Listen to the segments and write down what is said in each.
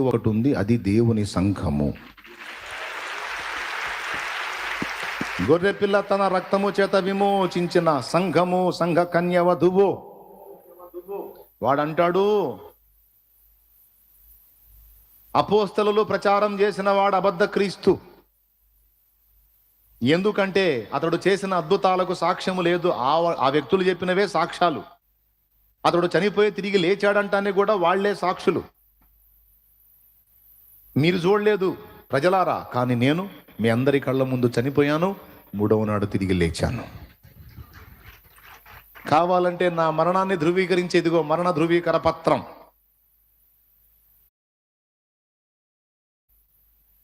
ఒకటి ఉంది అది దేవుని సంఘము. గొర్రెపిల్ల తన రక్తము చేత విమోచించిన సంఘము సంఘ కన్య వధువు. వాడంటాడు అపోస్తలు ప్రచారం చేసిన వాడు అబద్ధ క్రీస్తు. ఎందుకంటే అతడు చేసిన అద్భుతాలకు సాక్ష్యము లేదు. ఆ ఆ వ్యక్తులు చెప్పినవే సాక్ష్యాలు. అతడు చనిపోయి తిరిగి లేచాడంటానే కూడా వాళ్ళే సాక్షులు. మీరు చూడలేదు. ప్రజలారా కానీ నేను మీ అందరి కళ్ళ ముందు చనిపోయాను మూడవ నాడు తిరిగి లేచాను. కావాలంటే నా మరణాన్ని ధృవీకరించే ఇదిగో మరణ ధృవీకర పత్రం.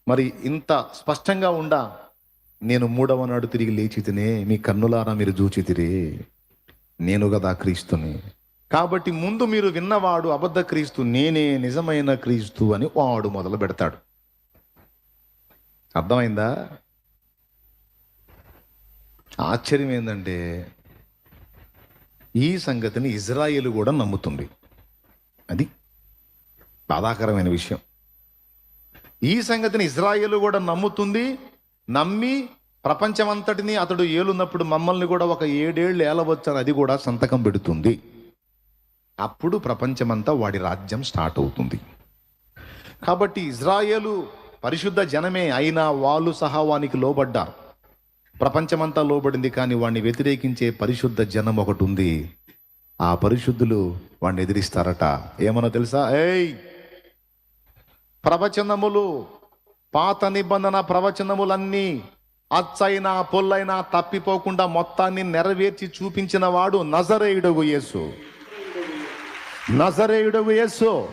మరి ఇంత స్పష్టంగా ఉండా నేను మూడవ నాడు తిరిగి లేచితినే మీ కన్నులారా మీరు చూచితిరే నేను కదా క్రీస్తుని. కాబట్టి ముందు మీరు విన్నవాడు అబద్ధ క్రీస్తు నేనే నిజమైన క్రీస్తు అని వాడు మొదలు పెడతాడు. అర్థమైందా? ఆశ్చర్యం ఏంటంటే ఈ సంగతిని ఇజ్రాయేల్ కూడా నమ్ముతుంది. అది బాధాకరమైన విషయం. ఈ సంగతిని ఇజ్రాయేల్ కూడా నమ్ముతుంది నమ్మి ప్రపంచమంతటిని అతడు ఏలున్నప్పుడు మమ్మల్ని కూడా ఒక ఏడేళ్ళు ఏలవచ్చని అది కూడా సంతకం పెడుతుంది. అప్పుడు ప్రపంచమంతా వాడి రాజ్యం స్టార్ట్ అవుతుంది. కాబట్టి ఇజ్రాయేలు పరిశుద్ధ జనమే అయినా వాళ్ళు సహా వానికి లోబడ్డారు. ప్రపంచమంతా లోబడింది కానీ వాడిని వ్యతిరేకించే పరిశుద్ధ జనం ఒకటి ఉంది. ఆ పరిశుద్ధులు వాడిని ఎదిరిస్తారట. ఏమన్నా తెలుసా? ఏయ్! ప్రవచనములు పాత నిబంధన ప్రవచనములన్నీ అచ్చైనా పొల్లైనా తప్పిపోకుండా మొత్తాన్ని నెరవేర్చి చూపించిన వాడు నజరేయుడగు యేసు. నజరేయుడు యేసు.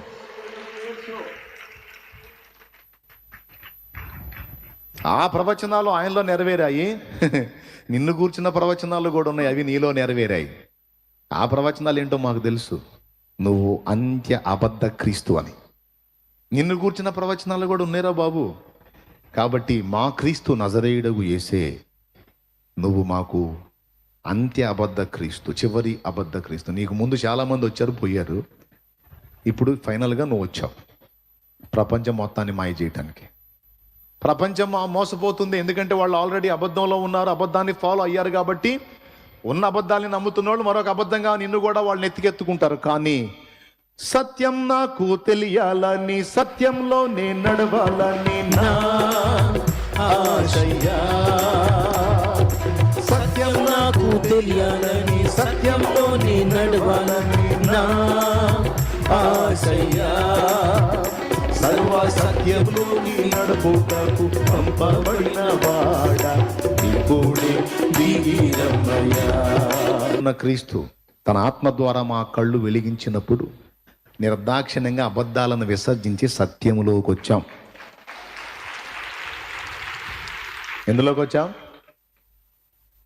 ఆ ప్రవచనాలు ఆయనలో నెరవేరాయి. నిన్ను కూర్చున్న ప్రవచనాలు కూడా ఉన్నాయి అవి నీలో నెరవేరాయి. ఆ ప్రవచనాలు ఏంటో మాకు తెలుసు. నువ్వు అంత్య అబద్ధ క్రీస్తు అని. నిన్ను కూర్చున్న ప్రవచనాలు కూడా ఉన్నాయిరా బాబు. కాబట్టి మా క్రీస్తు నజరేయుడగు ఏసే నువ్వు మాకు అంత్య అబద్ధ క్రీస్తు చివరి అబద్ధ క్రీస్తు. నీకు ముందు చాలామంది వచ్చారు పోయారు. ఇప్పుడు ఫైనల్గా నువ్వు వచ్చావు. ప్రపంచం మొత్తాన్ని మాయ చేయటానికి. ప్రపంచం మోసపోతుంది ఎందుకంటే వాళ్ళు ఆల్రెడీ అబద్ధంలో ఉన్నారు అబద్ధాన్ని ఫాలో అయ్యారు కాబట్టి ఉన్న అబద్ధాన్ని నమ్ముతున్న వాళ్ళు మరొక అబద్ధంగా నిన్ను కూడా వాళ్ళని ఎత్తికెత్తుకుంటారు. కానీ సత్యం నాకు తెలియాలని సత్యంలో నేను నడవాలని నా ఆశయ్యా తెలియాలని సత్యంలో నీ నడవాలని నా ఆశయ్యా. సర్వ సత్యంలో నీ నడుపుటకు పంపబడిన వాడ ఇప్పుడే దిగిరమ్మయ్యా క్రీస్తు తన ఆత్మ ద్వారా మా కళ్ళు వెలిగించినప్పుడు నిర్దాక్షిణ్యంగా అబద్ధాలను విసర్జించి సత్యములోకి వచ్చాం ఎందులోకి వచ్చాం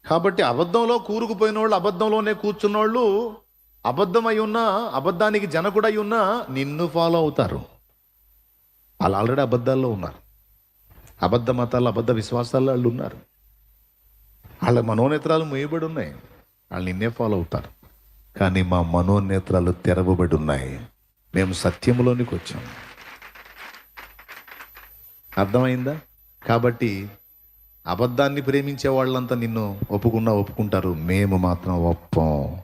కాబట్టి అబద్ధంలో కూరుకుపోయిన వాళ్ళు అబద్ధంలోనే కూర్చున్న వాళ్ళు అబద్ధమై ఉన్నా అబద్ధానికి జనకుడై ఉన్నా నిన్ను ఫాలో అవుతారు. వాళ్ళు ఆల్రెడీ అబద్ధాల్లో ఉన్నారు. అబద్ధ మతాలు అబద్ధ విశ్వాసాల్లో వాళ్ళు ఉన్నారు. వాళ్ళ మనోనేత్రాలు మూయబడి ఉన్నాయి. వాళ్ళు నిన్నే ఫాలో అవుతారు. కానీ మా మనోనేత్రాలు తెరవబడి ఉన్నాయి. మేము సత్యంలోనికి వచ్చాము అర్థమైందా? కాబట్టి అబద్ధాన్ని ప్రేమించే వాళ్ళంతా నిన్ను ఒప్పుకున్నా ఒప్పుకుంటారు. మేము మాత్రం ఒప్పం.